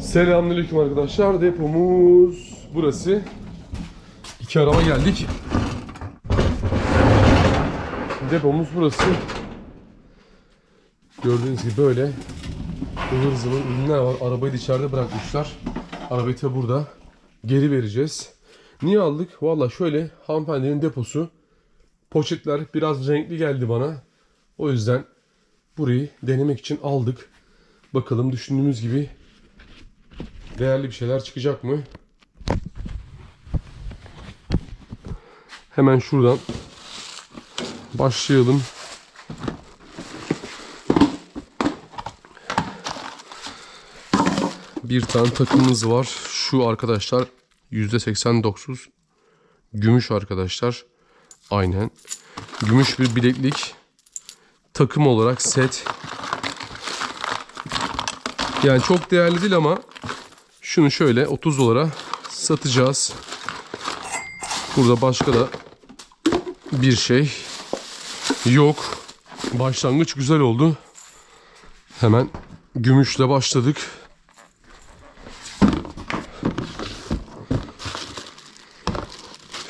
Selamünaleyküm arkadaşlar. Depomuz burası. İki araba geldik. Depomuz burası. Gördüğünüz gibi böyle ıvır zıvır ürünler var. Arabayı da içeride bırakmışlar. Arabayı da burada. Geri vereceğiz. Niye aldık? Valla şöyle hanımefendinin deposu. Poşetler biraz renkli geldi bana. O yüzden burayı denemek için aldık. Bakalım düşündüğümüz gibi değerli bir şeyler çıkacak mı? Hemen şuradan başlayalım. Bir tane takımımız var. Şu arkadaşlar %89 gümüş arkadaşlar. Aynen. Gümüş bir bileklik. Takım olarak set. Yani çok değerli değil ama şunu şöyle 30 dolara satacağız. Burada başka da bir şey yok. Başlangıç güzel oldu. Hemen gümüşle başladık.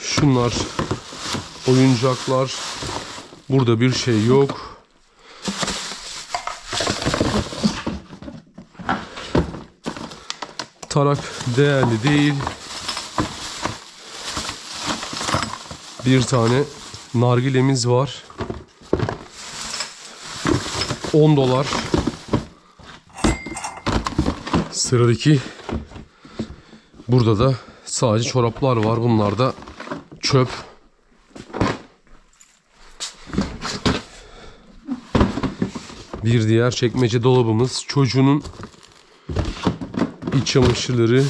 Şunlar oyuncaklar. Burada bir şey yok. Tarak değerli değil. Bir tane nargilemiz var. 10 dolar. Sıradaki burada da sadece çoraplar var. Bunlar da çöp. Bir diğer çekmece dolabımız. Çocuğunun iç çamaşırları,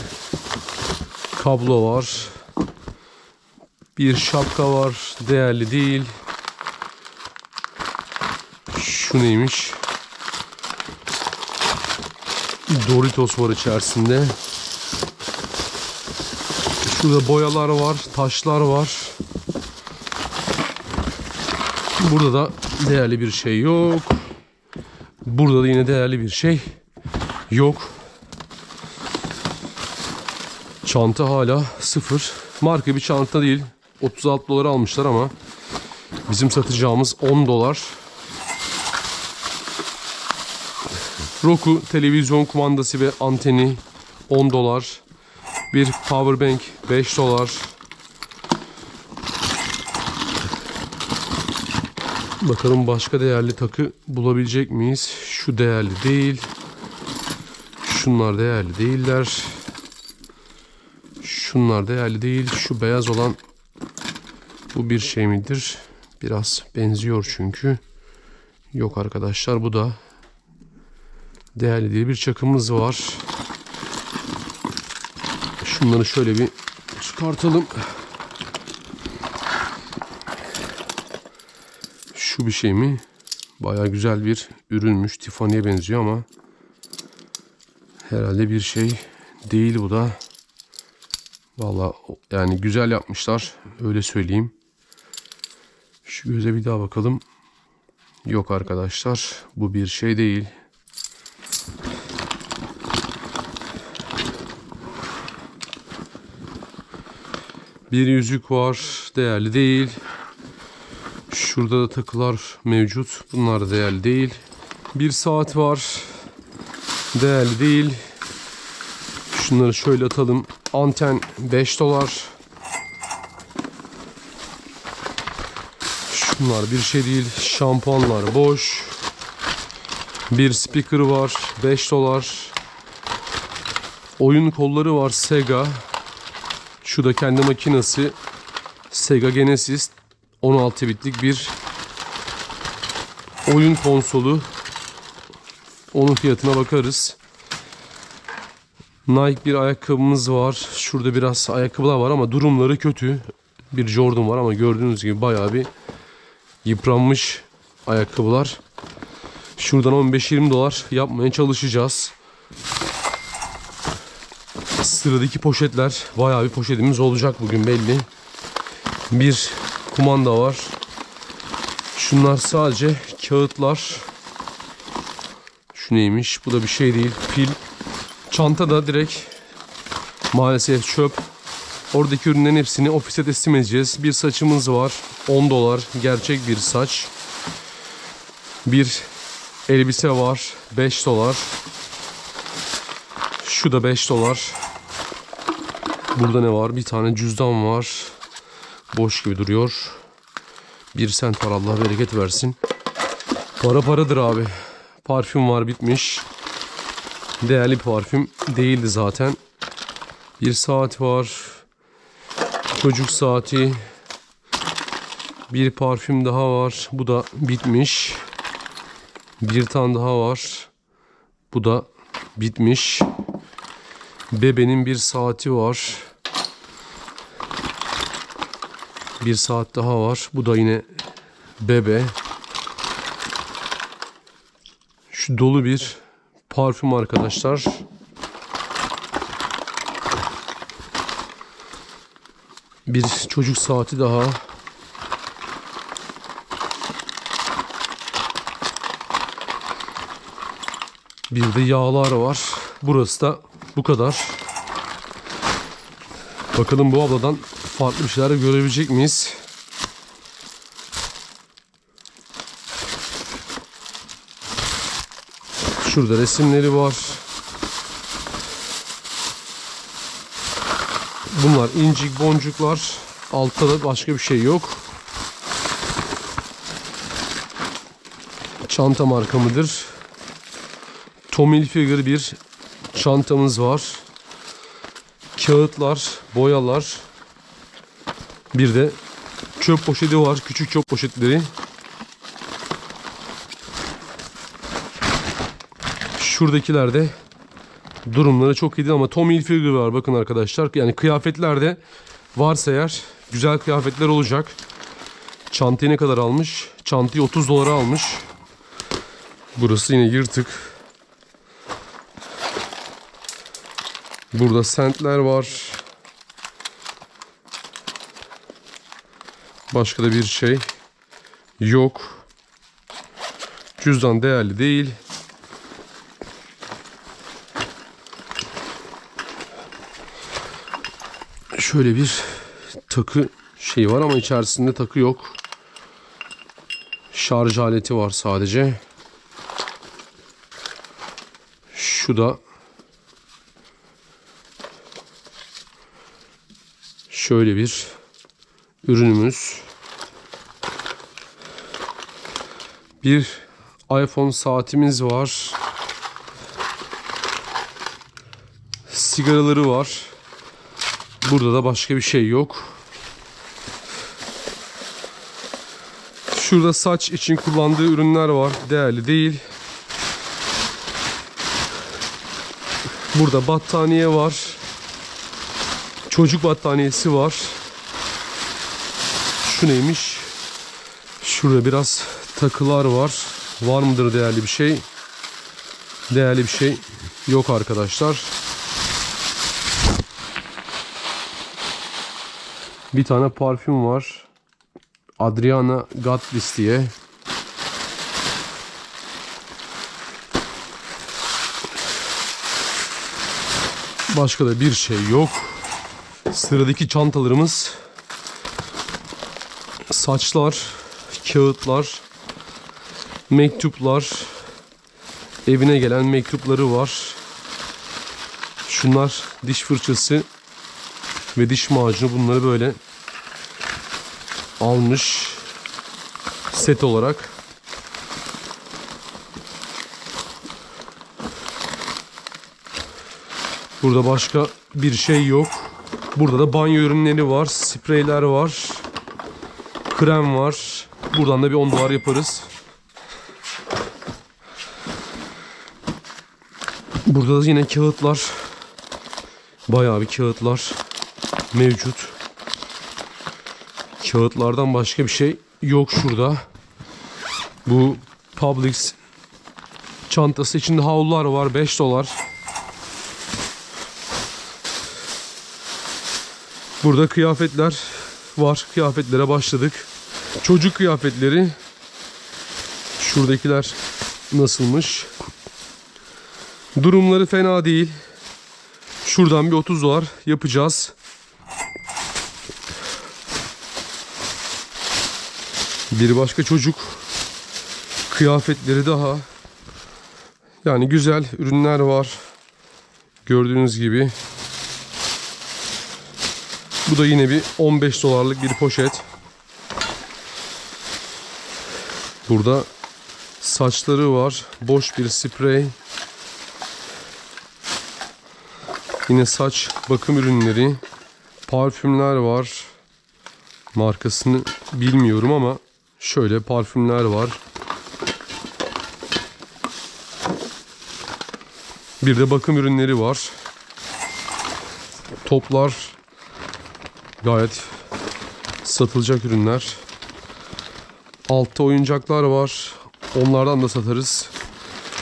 kablo var. Bir şapka var. Değerli değil. Şu neymiş? Doritos var içerisinde. Şurada boyalar var, taşlar var. Burada da değerli bir şey yok. Burada da yine değerli bir şey yok. Çanta hala sıfır. Marka bir çanta değil. 36 dolar almışlar ama bizim satacağımız 10 dolar. Roku televizyon kumandası ve anteni 10 dolar. Bir power bank 5 dolar. Bakalım başka değerli takı bulabilecek miyiz? Şu değerli değil. Şunlar değerli değiller. Şunlar değerli değil. Şu beyaz olan bu bir şey midir? Biraz benziyor çünkü. Yok arkadaşlar bu da değerli değil. Bir çakımız var. Şunları şöyle bir çıkartalım. Şu bir şey mi? Baya güzel bir ürünmüş. Tiffany'ye benziyor ama herhalde bir şey değil bu da. Valla yani güzel yapmışlar. Öyle söyleyeyim. Şu göze bir daha bakalım. Yok arkadaşlar. Bu bir şey değil. Bir yüzük var. Değerli değil. Şurada da takılar mevcut. Bunlar değerli değil. Bir saat var. Değerli değil. Şunları şöyle atalım. Anten 5 dolar. Şunlar bir şey değil. Şampuanlar boş. Bir speaker var. 5 dolar. Oyun kolları var Sega. Şu da kendi makinesi. Sega Genesis 16 bitlik bir oyun konsolu. Onun fiyatına bakarız. Nike bir ayakkabımız var. Şurada biraz ayakkabılar var ama durumları kötü. Bir Jordan var ama gördüğünüz gibi bayağı bir yıpranmış ayakkabılar. Şuradan 15-20 dolar yapmaya çalışacağız. Sıradaki poşetler bayağı bir poşetimiz olacak bugün belli. Bir kumanda var. Şunlar sadece kağıtlar. Şu neymiş? Bu da bir şey değil. Pil Çanta da direkt maalesef çöp. Oradaki ürünlerin hepsini ofise teslim edeceğiz. Bir saçımız var. 10 dolar. Gerçek bir saç. Bir elbise var. 5 dolar. Şu da 5 dolar. Burada ne var? Bir tane cüzdan var. Boş gibi duruyor. Bir sent var Allah bereket versin. Para paradır abi. Parfüm var bitmiş. Değerli parfüm değildi zaten. Bir saat var. Çocuk saati. Bir parfüm daha var. Bu da bitmiş. Bir tane daha var. Bu da bitmiş. Bebenin bir saati var. Bir saat daha var. Bu da yine bebe. Şu dolu bir parfüm arkadaşlar. Bir çocuk saati daha. Bir de yağlar var. Burası da bu kadar. Bakalım bu abladan farklı bir şeyler görebilecek miyiz? Şurada resimleri var. Bunlar incik boncuklar. Altta da başka bir şey yok. Çanta marka mıdır? Tommy Hilfiger bir çantamız var. Kağıtlar, boyalar. Bir de çöp poşeti var. Küçük çöp poşetleri. Şuradakilerde durumları çok iyi değil ama Tommy Hilfiger var bakın arkadaşlar. Yani kıyafetlerde varsa eğer güzel kıyafetler olacak. Çantayı ne kadar almış? Çantayı 30 dolara almış. Burası yine yırtık. Burada sentler var. Başka da bir şey yok. Cüzdan değerli değil. Şöyle bir takı şey var ama içerisinde takı yok. Şarj aleti var sadece. Şu da şöyle bir ürünümüz. Bir iPhone saatimiz var. Sigaraları var. Burada da başka bir şey yok. Şurada saç için kullandığı ürünler var. Değerli değil. Burada battaniye var. Çocuk battaniyesi var. Şu neymiş? Şurada biraz takılar var. Var mıdır değerli bir şey? Değerli bir şey yok arkadaşlar. Bir tane parfüm var. Adriana Gatlis diye. Başka da bir şey yok. Sıradaki çantalarımız saçlar, kağıtlar, mektuplar, evine gelen mektupları var. Şunlar diş fırçası ve diş macunu bunları böyle almış set olarak. Burada başka bir şey yok. Burada da banyo ürünleri var, spreyler var, krem var. Buradan da bir 10 dolar yaparız. Burada da yine kağıtlar. Bayağı bir kağıtlar mevcut. Kağıtlardan başka bir şey yok şurada. Bu Publix çantası içinde havlular var 5 dolar. Burada kıyafetler var. Kıyafetlere başladık. Çocuk kıyafetleri. Şuradakiler nasılmış? Durumları fena değil. Şuradan bir 30 dolar yapacağız. Bir başka çocuk kıyafetleri daha. Yani güzel ürünler var. Gördüğünüz gibi. Bu da yine bir 15 dolarlık bir poşet. Burada saçları var. Boş bir sprey. Yine saç bakım ürünleri. Parfümler var. Markasını bilmiyorum ama şöyle parfümler var. Bir de bakım ürünleri var. Toplar gayet satılacak ürünler. Altta oyuncaklar var. Onlardan da satarız.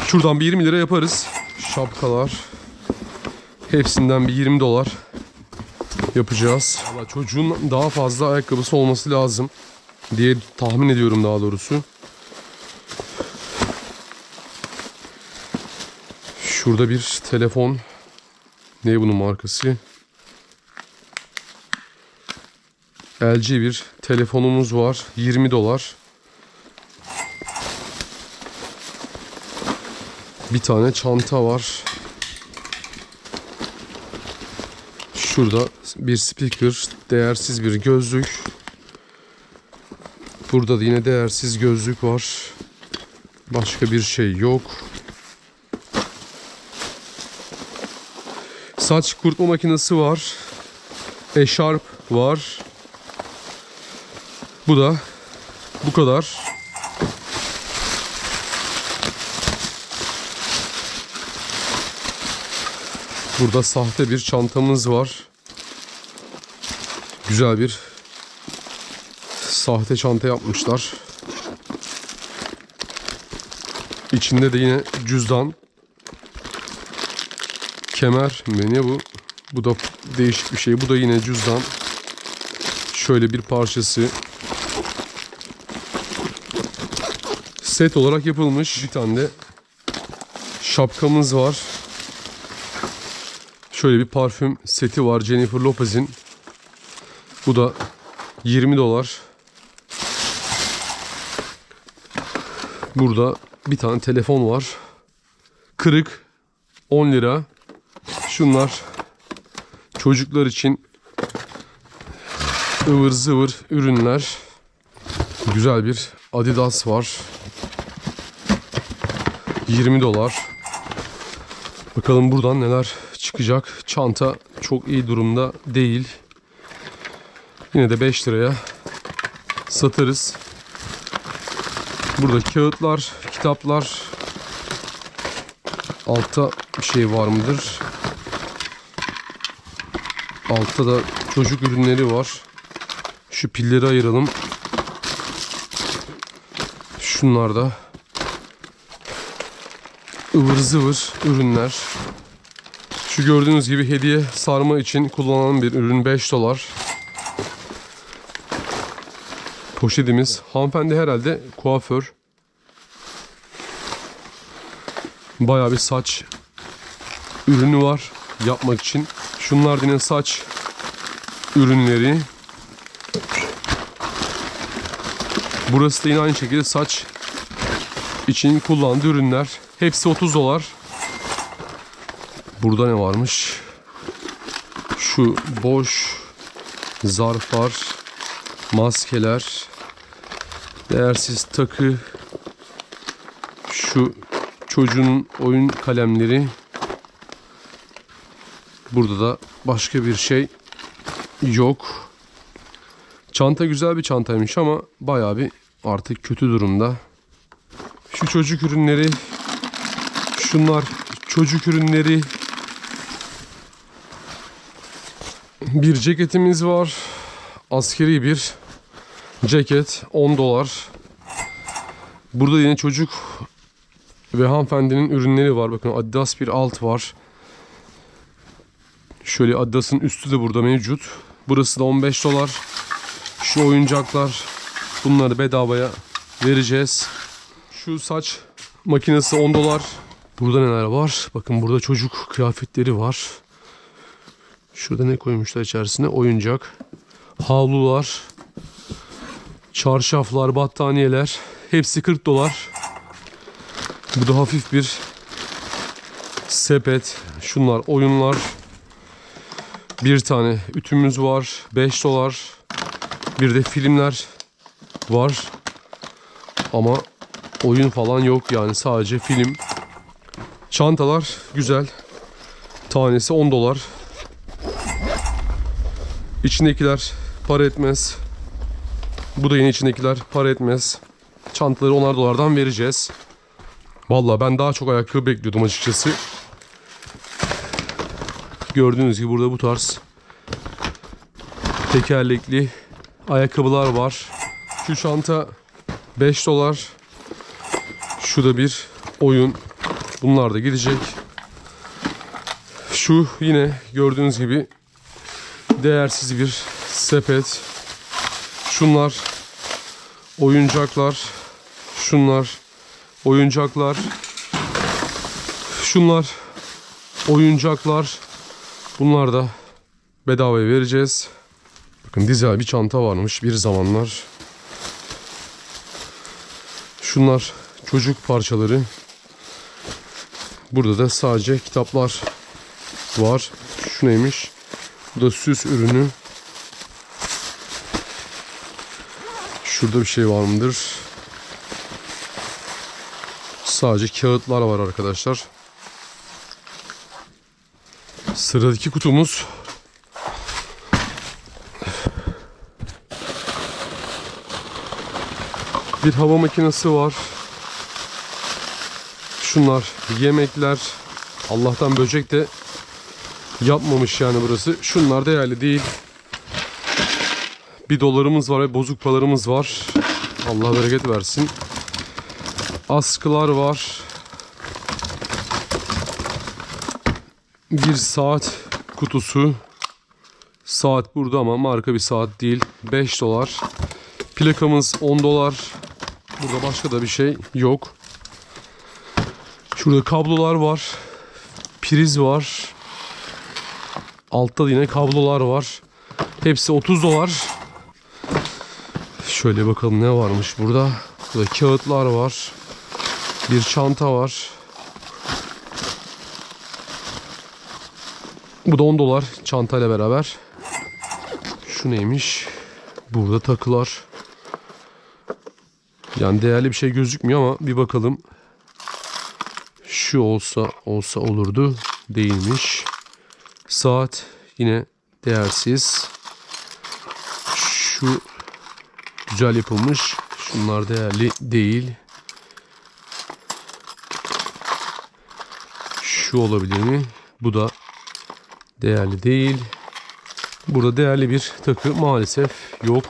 Şuradan bir 20 lira yaparız. Şapkalar. Hepsinden bir 20 dolar yapacağız. Valla çocuğun daha fazla ayakkabısı olması lazım diye tahmin ediyorum daha doğrusu. Şurada bir telefon. Ne bunun markası? LG bir telefonumuz var. 20 dolar. Bir tane çanta var. Şurada bir speaker, değersiz bir gözlük. Burada da yine değersiz gözlük var. Başka bir şey yok. Saç kurutma makinesi var. Eşarp var. Bu da bu kadar. Burada sahte bir çantamız var. Güzel bir sahte çanta yapmışlar. İçinde de yine cüzdan, kemer mi ne bu? Bu da değişik bir şey. Bu da yine cüzdan. Şöyle bir parçası. Set olarak yapılmış. Bir tane de şapkamız var. Şöyle bir parfüm seti var Jennifer Lopez'in. Bu da 20 dolar. Burada bir tane telefon var. Kırık 10 lira. Şunlar çocuklar için ıvır zıvır ürünler. Güzel bir Adidas var. 20 dolar. Bakalım buradan neler çıkacak. Çanta çok iyi durumda değil. Yine de 5 liraya satarız. Burada kağıtlar, kitaplar. Altta bir şey var mıdır? Altta da çocuk ürünleri var. Şu pilleri ayıralım. Şunlar da ıvır zıvır ürünler. Şu gördüğünüz gibi hediye sarma için kullanılan bir ürün 5 dolar. Poşetimiz. Hanımefendi herhalde kuaför. Bayağı bir saç ürünü var yapmak için. Şunlar yine saç ürünleri. Burası da yine aynı şekilde saç için kullandığı ürünler. Hepsi 30 dolar. Burada ne varmış? Şu boş zarflar, maskeler, değersiz takı, şu çocuğun oyun kalemleri. Burada da başka bir şey yok. Çanta güzel bir çantaymış ama bayağı bir artık kötü durumda. Şu çocuk ürünleri, şunlar çocuk ürünleri. Bir ceketimiz var. Askeri bir ceket 10 dolar. Burada yine çocuk ve hanımefendinin ürünleri var. Bakın Adidas bir alt var. Şöyle Adidas'ın üstü de burada mevcut. Burası da 15 dolar. Şu oyuncaklar bunları bedavaya vereceğiz. Şu saç makinesi 10 dolar. Burada neler var? Bakın burada çocuk kıyafetleri var. Şurada ne koymuşlar içerisine? Oyuncak. Havlular. Çarşaflar, battaniyeler. Hepsi 40 dolar. Bu da hafif bir sepet. Şunlar oyunlar. Bir tane ütümüz var. 5 dolar. Bir de filmler var. Ama oyun falan yok yani sadece film. Çantalar güzel. Tanesi 10 dolar. İçindekiler para etmez. Bu da yine içindekiler para etmez. Çantaları 10'ar dolardan vereceğiz. Vallahi ben daha çok ayakkabı bekliyordum açıkçası. Gördüğünüz gibi burada bu tarz tekerlekli ayakkabılar var. Şu çanta 5 dolar. Şu da bir oyun. Bunlar da gidecek. Şu yine gördüğünüz gibi değersiz bir sepet. Şunlar oyuncaklar. Şunlar oyuncaklar. Şunlar oyuncaklar. Bunlar da bedavaya vereceğiz. Bakın dizel bir çanta varmış bir zamanlar. Şunlar çocuk parçaları. Burada da sadece kitaplar var. Şu neymiş? Bu da süs ürünü. Şurada bir şey var mıdır? Sadece kağıtlar var arkadaşlar. Sıradaki kutumuz bir hava makinesi var. Şunlar yemekler. Allah'tan böcek de yapmamış yani burası. Şunlar değerli değil. Bir dolarımız var ve bozuk paralarımız var. Allah bereket versin. Askılar var. Bir saat kutusu. Saat burada ama marka bir saat değil. 5 dolar. Plakamız 10 dolar. Burada başka da bir şey yok. Şurada kablolar var. Priz var. Altta yine kablolar var. Hepsi 30 dolar. Şöyle bakalım ne varmış burada. Burada kağıtlar var. Bir çanta var. Bu da 10 dolar çantayla beraber. Şu neymiş? Burada takılar. Yani değerli bir şey gözükmüyor ama bir bakalım. Şu olsa olsa olurdu. Değilmiş. Saat yine değersiz. Şu güzel yapılmış. Şunlar değerli değil. Şu olabilir mi? Bu da değerli değil. Burada değerli bir takı maalesef yok.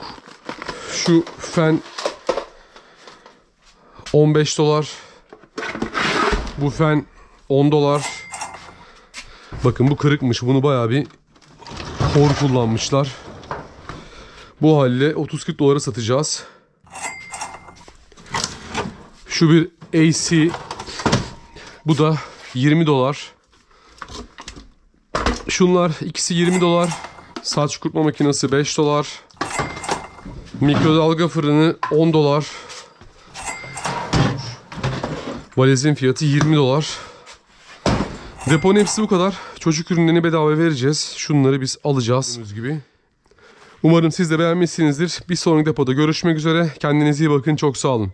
Şu fen 15 dolar. Bu fen 10 dolar. Bakın bu kırıkmış. Bunu bayağı bir hor kullanmışlar. Bu halde 30-40 dolara satacağız. Şu bir AC. Bu da 20 dolar. Şunlar ikisi 20 dolar. Saç kurutma makinesi 5 dolar. Mikrodalga fırını 10 dolar. Valizin fiyatı 20 dolar. Deponun hepsi bu kadar. Çocuk ürünlerini bedava vereceğiz. Şunları biz alacağız. Gördüğünüz gibi. Umarım siz de beğenmişsinizdir. Bir sonraki depoda görüşmek üzere. Kendinize iyi bakın. Çok sağ olun.